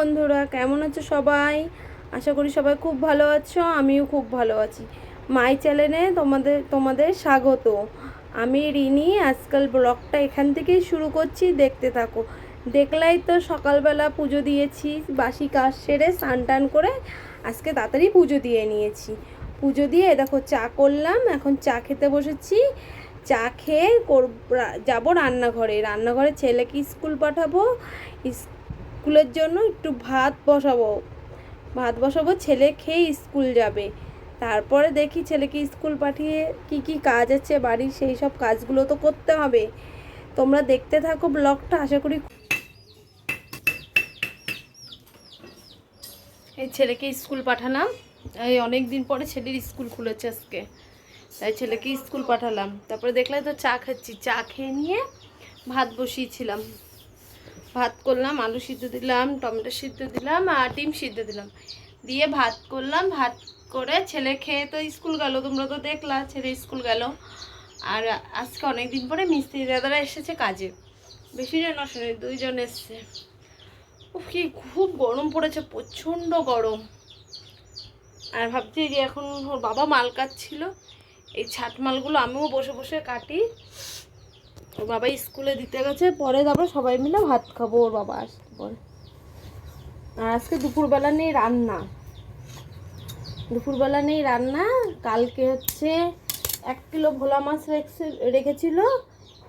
বন্ধুরা, কেমন আছো সবাই? আশা করি সবাই খুব ভালো আছো, আমিও খুব ভালো আছি। মাই চ্যানেলে তোমাদের তোমাদের স্বাগত। আমি রিনি, আজকাল ব্লগটা এখান থেকেই শুরু করছি, দেখতে থাকো। দেখলাই তো সকালবেলা পুজো দিয়েছি, বাসি কাজ সেরে স্নান টান করে আজকে তাড়াতাড়ি পুজো দিয়ে নিয়েছি। পুজো দিয়ে দেখো চা করলাম, এখন চা খেতে বসেছি। চা খেয়ে যাব রান্নাঘরে। রান্নাঘরে ছেলেকে স্কুল পাঠাবো। স্কুলের জন্য একটু ভাত বসাবো। ভাত বসাবো, ছেলে খেয়ে স্কুল যাবে। তারপরে দেখি ছেলেকে স্কুল পাঠিয়ে কি কি কাজ আছে বাড়ির, সেই সব কাজগুলো তো করতে হবে। তোমরা দেখতে থাকো ব্লগটা, আশা করি এই ছেলেকে স্কুল পাঠালাম। এই অনেক দিন পরে ছেলের স্কুল খুলেছে আজকে। তাই ছেলেকে স্কুল পাঠালাম। তারপরে দেখলাম তো চা খাচ্ছি। চা খেয়ে নিয়ে ভাত বসিয়েছিলাম। ভাত করলাম, আলু সিদ্ধ দিলাম, টমেটো সিদ্ধ দিলাম আর ডিম সিদ্ধ দিলাম। দিয়ে ভাত করলাম, ভাত করে ছেলে খেয়ে তো স্কুল গেল, তোমরা তো দেখলা ছেলে স্কুল গেল। আর আজকে অনেক দিন পরে মিস্ত্রি দাদারা এসেছে কাজে। বেশি জন আসেনি, দুইজন এসছে। উফ, কি খুব গরম পড়েছে, প্রচণ্ড গরম। আর ভাবছি যে এখন ওর বাবা মাল কাটছিল, এই ছাট মালগুলো আমিও বসে বসে কাটি। ওর বাবা স্কুলে দিতে গেছে, পরে তারপরে সবাই মিলে ভাত খাব, ওর বাবা আসতে পরে। আর আজকে দুপুরবেলা নেই রান্না। দুপুরবেলা নেই রান্না, কালকে হচ্ছে এক কিলো ভোলা মাছ রেখে রেখেছিল,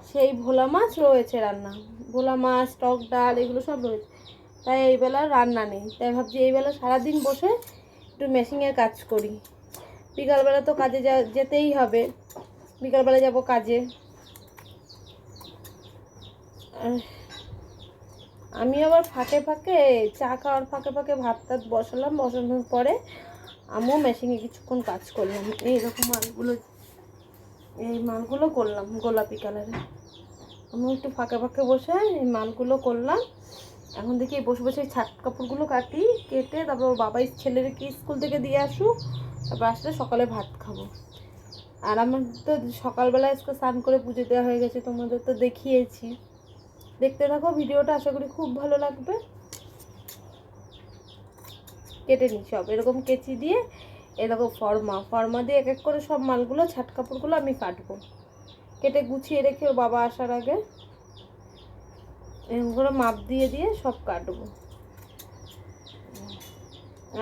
সেই ভোলা মাছ রয়েছে রান্না। ভোলা মাছ, টক ডাল, এগুলো সব রয়েছে। তাই এই বেলা রান্না নেই। তাই ভাবছি এই বেলা সারাদিন বসে একটু মেশিনের কাজ করি। বিকালবেলা তো কাজে যা, যেতেই হবে। বিকালবেলা যাব কাজে। আমি আবার ফাঁকে ফাঁকে চা খাওয়ার ফাঁকে ফাঁকে ভাত টাত বসালাম, বসানোর পরে আমিও মেশিনে কিছুক্ষণ কাজ করলাম। এইরকম মালগুলো, এই মালগুলো করলাম গোলাপি কালারের আমিও একটু ফাঁকে ফাঁকে বসে এই মালগুলো করলাম। এখন দেখি বসে বসে ছাট কাপড়গুলো কাটি, কেটে তারপর বাবাই বাবা ছেলেকে স্কুল থেকে দিয়ে আসুক, তারপর আসলে সকালে ভাত খাব। আর আমার তো সকালবেলা আজকে স্নান করে পুজো দেওয়া হয়ে গেছে, তোমাদের তো দেখিয়েছি। দেখতে থাকো, ভিডিওটা আশা করি খুব ভালো লাগবে। কেটে নিই সব, এরকম কেচি দিয়ে, এরকম ফর্মা ফর্মা দিয়ে এক এক করে সব মালগুলো, ছাট কাপড়গুলো আমি কাটবো। কেটে গুছিয়ে রেখে বাবা আসার আগে এরকম করে মাপ দিয়ে দিয়ে সব কাটবো।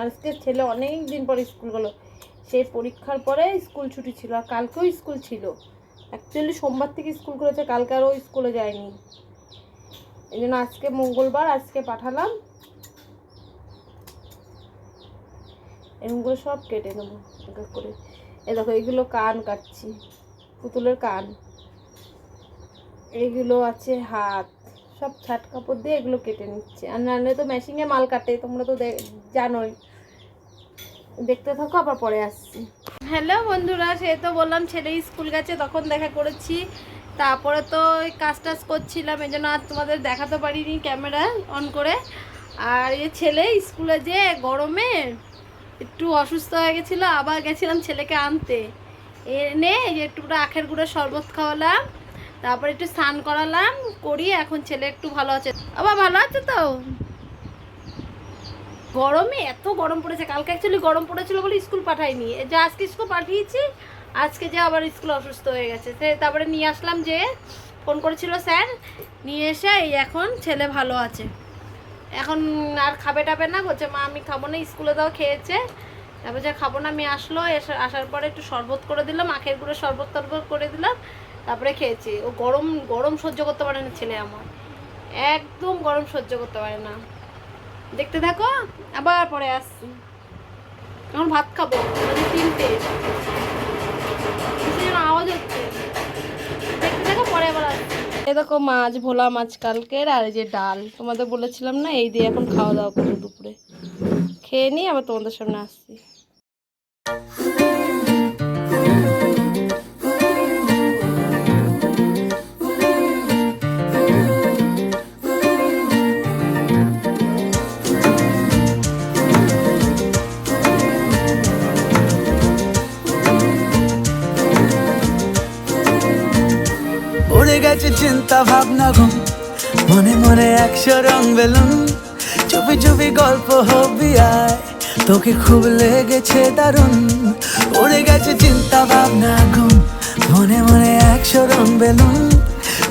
আজকে ছেলে অনেক দিন পর স্কুল গেলো। সেই পরীক্ষার পরে স্কুল ছুটি ছিল, আর কালকেও স্কুল ছিল। অ্যাকচুয়ালি সোমবার থেকে স্কুল করেছে কালকে আরও স্কুলে যায়নি। এই জন্য আজকে মঙ্গলবার, আজকে পাঠালাম। এরকম করে সব কেটে নেব, এক এক করে। এ দেখো এগুলো কান কাটছি, পুতুলের কান। এগুলো আছে হাত, সব ছাট কাপড় দিয়ে এগুলো কেটে নিচ্ছে। আর নাহলে তো মেশিনে মাল কাটে, তোমরা তো জানোই। দেখতে থাকো, আবার পরে আসছি। হ্যালো বন্ধুরা, সে তো বললাম ছেলে স্কুল গেছে, তখন দেখা করেছি। তারপরে তো ওই কাজ টাজ করছিলাম, এই জন্য আর তোমাদের দেখাতে পারিনি ক্যামেরা অন করে। আর এই ছেলে স্কুলে যে গরমে একটু অসুস্থ হয়ে গেছিল, আবার গেছিলাম ছেলেকে আনতে। এনে যে আখের গুঁড়ো শরবত খাওয়ালাম, তারপর একটু স্নান করালাম, করি, এখন ছেলে একটু ভালো আছে। আবার ভালো আছে তো? গরমে এত গরম পড়েছে, কালকে অ্যাকচুয়ালি গরম পড়েছিল বলে স্কুল পাঠাইনি যে আজকে স্কুল পাঠিয়েছি আজকে যে আবার স্কুল অসুস্থ হয়ে গেছে। সে তারপরে নিয়ে আসলাম যে ফোন করেছিল স্যার, নিয়ে এসে এই এখন ছেলে ভালো আছে। এখন আর খাবে টাবে না, বলছে, মা, আমি খাব না, স্কুলে দাও, খেয়েছে। তারপর যে খাব না, আমি আসলো, এসে আসার পরে একটু শরবত করে দিলাম, আখের গুঁড়ো, শরবত টরবত করে দিলাম, তারপরে খেয়েছি। ও গরম গরম সহ্য করতে পারে না ছেলে আমার। একদম গরম সহ্য করতে পারে না। দেখতে থাকো, আবার পরে আসছি। এখন ভাত খাব মানে তিনটে। আওয়াজ হচ্ছে। দেখতে থাকো পরে আবার দেখো মাছ, ভোলা মাছ কালকের, আর এই যে ডাল। তোমাদের বলেছিলাম না, এই দিয়ে এখন খাওয়া দাওয়া করব দুপুরে। খেয়ে নিই আবার তোমাদের সামনে আসছি। চিন্তা ভাবনা ঘুম মনে মনে একশো রং বেলুন, চুপি চুপি গল্প হবি আয়। তোকে খুব লেগেছে দারুণ, উড়ে গেছে চিন্তা ভাবনা ঘুম মনে মনে একশো রং বেলুন,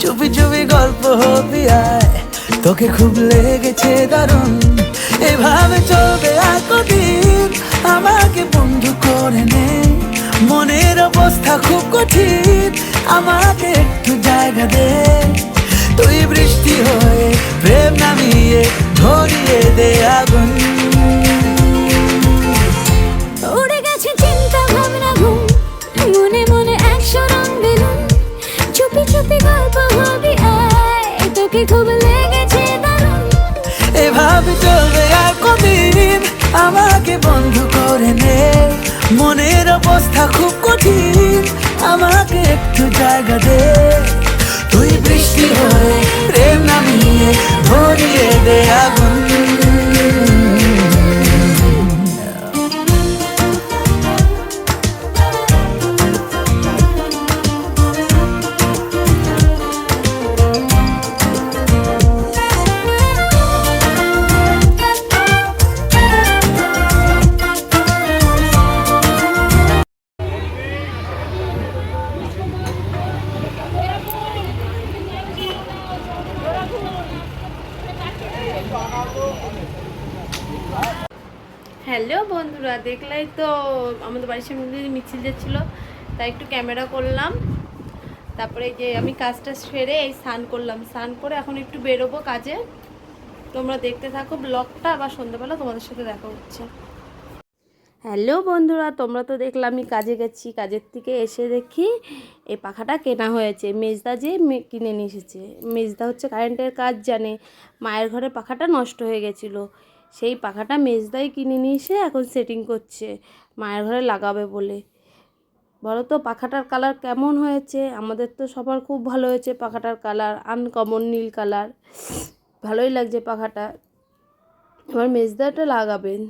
চুপি চুপি গল্প হবি আয়। তোকে খুব লেগেছে দারুণ, এভাবে চলবে আর কদিন আমাকে বন্ধু করে নে। মনের অবস্থা খুব কঠিন। আমাকে একটু জায়গা দে। তুই বৃষ্টি হয়ে প্রেম নামিয়ে ধরিয়ে দে আগুন। আমাকে বন্ধু করে নে। মনের অবস্থা খুব কঠিন, আমাকে একটু জায়গা দে। তুই বৃষ্টি হয়ে প্রেম নামিয়ে ধরিয়ে দে আগুন। বন্ধুরা, দেখলাই তো আমাদের বাড়ির সামনে মিছিল যাচ্ছিল, তাই একটু ক্যামেরা করলাম। তারপরে যে আমি কাজটা সেরে এই স্নান করলাম। স্নান করে এখন একটু বেরোবো কাজে। তোমরা দেখতে থাকো ব্লগটা, আবার সন্ধ্যাবেলা তোমাদের সাথে দেখা হচ্ছে। হ্যালো বন্ধুরা, তোমরা তো দেখলাম আমি কাজে গেছি। কাজের থেকে এসে দেখি এই পাখাটা কেনা হয়েছে। মেজদা যে কিনে নিয়ে এসেছে। মেজদা হচ্ছে কারেন্টের কাজ জানে। মায়ের ঘরে পাখাটা নষ্ট হয়ে গেছিল। সেই পাখাটা মেজদাই কিনে নিয়ে এসে এখন সেটিং করছে। মায়ের ঘরে লাগাবে বলে। বলো তো পাখাটার কালার কেমন হয়েছে? আমাদের তো সবার খুব ভালো হয়েছে পাখাটার কালার আনকমন নীল কালার ভালোই লাগছে পাখাটা। এবার মেজদাটা লাগাবেন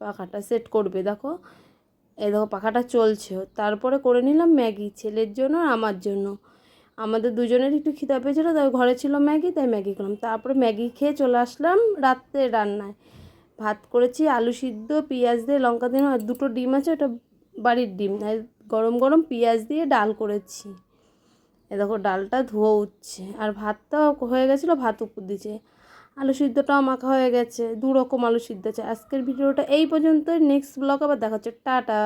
পাখাটা সেট করবে। দেখো, এই দেখো পাখাটা চলছে। তারপরে করে নিলাম ম্যাগি, ছেলের জন্য আর আমার জন্য। আমাদের দুজনের একটু খিদা পেয়েছিলো, তাই ঘরে ছিল ম্যাগি, তাই ম্যাগি করলাম তারপরে ম্যাগি খেয়ে চলে আসলাম রাত্রে রান্নায়। ভাত করেছি, আলু সিদ্ধ, পেঁয়াজ দিয়ে লঙ্কা দিয়ে আর দুটো ডিম আছে, ওটা বাড়ির ডিম। গরম গরম পেঁয়াজ দিয়ে ডাল করেছি। এ দেখো, ডালটা ধোয়া উঠছে। আর ভাতটাও হয়ে গেছিল, ভাত উপর দিচ্ছে আলু সিদ্ধটাও মাখা হয়ে গেছে, দু রকম আলু সিদ্ধ আছে। আজকের ভিডিওটা এই পর্যন্ত নেক্সট ব্লগ আবার দেখাচ্ছে টাটা।